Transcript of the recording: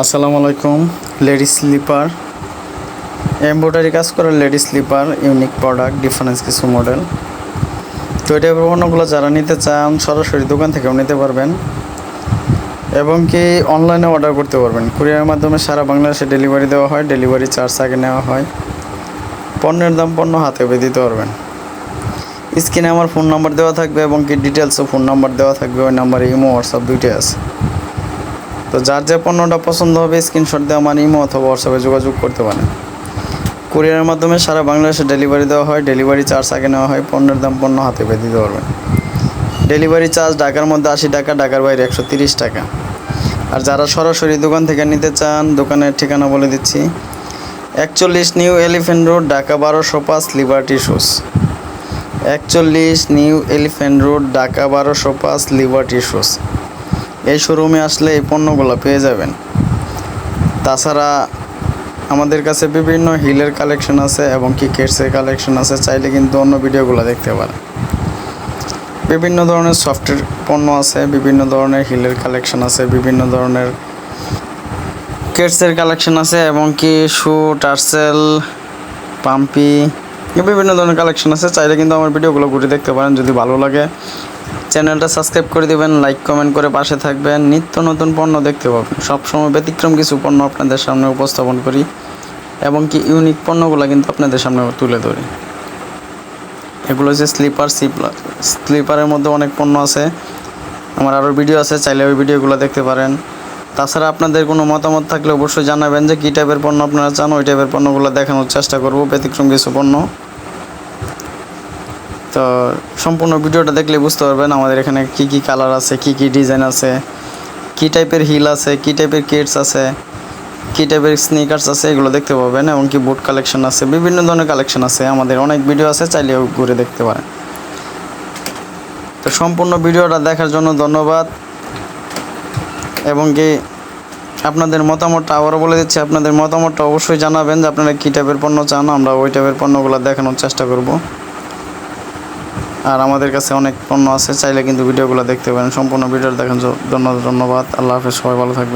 আসসালামু আলাইকুম। Ladies sleeper. Embroidery কাজ করা ladies slipper, unique product, difference কিছু মডেল। তো এটা পণ্যগুলো যারা নিতে চান, সরাসরি দোকান থেকেও নিতে পারবেন এবং কি অনলাইনে অর্ডার করতে পারবেন। কুরিয়ারের মাধ্যমে সারা বাংলাদেশে ডেলিভারি দেওয়া হয়, ডেলিভারি চার্জ আগে নেওয়া হয়। পণ্যের দাম পণ্য হাতে পেয়ে দিতে পারবেন। স্ক্রিনে আমার ফোন নাম্বার দেওয়া থাকবে এবং কি ডিটেলসও ফোন নাম্বার দেওয়া থাকবে, ওই নাম্বারে ইমো, হোয়াটসঅ্যাপ দুইটাই আছে। তো যার যে পণ্যটা পছন্দ হবে স্ক্রিনশট দেওয়া আমার ইমো অথবা হোয়াটসঅ্যাপে যোগাযোগ করতে পারেন। কুরিয়ারের মাধ্যমে সারা বাংলাদেশে ডেলিভারি দেওয়া হয় ডেলিভারি চার্জ আগে নেওয়া হয়, পণ্যের দাম পণ্য হাতে পেয়ে দিতে পারবেন। ডেলিভারি চার্জ ঢাকার মধ্যে আশি টাকা, ঢাকার বাইরে একশো তিরিশ টাকা। আর যারা সরাসরি দোকান থেকে নিতে চান, দোকানের ঠিকানা বলে দিচ্ছি। একচল্লিশ নিউ এলিফেন্ট রোড, ঢাকা বারোশো পাঁচ লিবার্টি শুজ একচল্লিশ নিউ এলিফেন্ট রোড, ঢাকা বারোশো পাঁচ লিবার্টি শুজ এই শোরুমে আসলে এই পণ্যগুলো পেয়ে যাবেন। তাছাড়া আমাদের কাছে বিভিন্ন হিলের কালেকশন আছে এবং কি কেটসের কালেকশন আছে, চাইলে কিন্তু অন্য ভিডিওগুলো দেখতে পারেন। বিভিন্ন ধরনের সফটওয়্যার পণ্য আছে, বিভিন্ন ধরনের হিলের কালেকশন আছে, বিভিন্ন ধরনের কেটসের কালেকশন আছে এবং কি শু টার্সেল পাম্পি বিভিন্ন ধরনের কালেকশন আছে। চাইলে কিন্তু আমার ভিডিওগুলো ঘুরে দেখতে পারেন যদি ভালো লাগে। চ্যানেলটা সাবস্ক্রাইব করে দিবেন, লাইক, কমেন্ট করে পাশে থাকবেন। নিত্য নতুন পণ্য দেখতে পাবেন। সবসময় ব্যতিক্রম কিছু পণ্য আপনাদের সামনে উপস্থাপন করি এবং কি ইউনিক পণ্যগুলো কিন্তু আপনাদের সামনে তুলে ধরি। এগুলো হচ্ছে স্লিপার স্লিপারের মধ্যে অনেক পণ্য আছে। আমার আরও ভিডিও আছে, চাইলে ওই ভিডিওগুলো দেখতে পারেন। তাছাড়া আপনাদের কোনো মতামত থাকলে অবশ্যই জানাবেন যে কী টাইপের পণ্য আপনারা চান। ওই টাইপের পণ্যগুলো দেখানোর চেষ্টা করব। ব্যতিক্রম কিছু পণ্য। তো সম্পূর্ণ ভিডিওটা দেখলে বুঝতে পারবেন আমাদের এখানে কি কি কালার আছে, কি কি ডিজাইন আছে, কি টাইপের হিল আছে, কি টাইপের কিটস আছে, কি টাইপের স্নিকার্স আছে, এগুলো দেখতে পাবেন এবং কি বুট কালেকশন আছে, বিভিন্ন ধরনের কালেকশন আছে, আমাদের অনেক ভিডিও আছে, চাইলেও ঘুরে দেখতে পারেন। তো সম্পূর্ণ ভিডিওটা দেখার জন্য ধন্যবাদ। এবং কি আপনাদের মতামতটা আবারও বলে দিচ্ছি, আপনাদের মতামতটা অবশ্যই জানাবেন যে আপনারা কী টাইপের পণ্য চান, আমরা ওই টাইপের পণ্যগুলো দেখানোর চেষ্টা করব। আর আমাদের কাছে অনেক পণ্য আছে, চাইলে কিন্তু ভিডিওগুলো দেখতে পারেন। সম্পূর্ণ ভিডিও দেখার জন্য ধন্যবাদ। আল্লাহ হাফেজ, সবাই ভালো থাকবেন।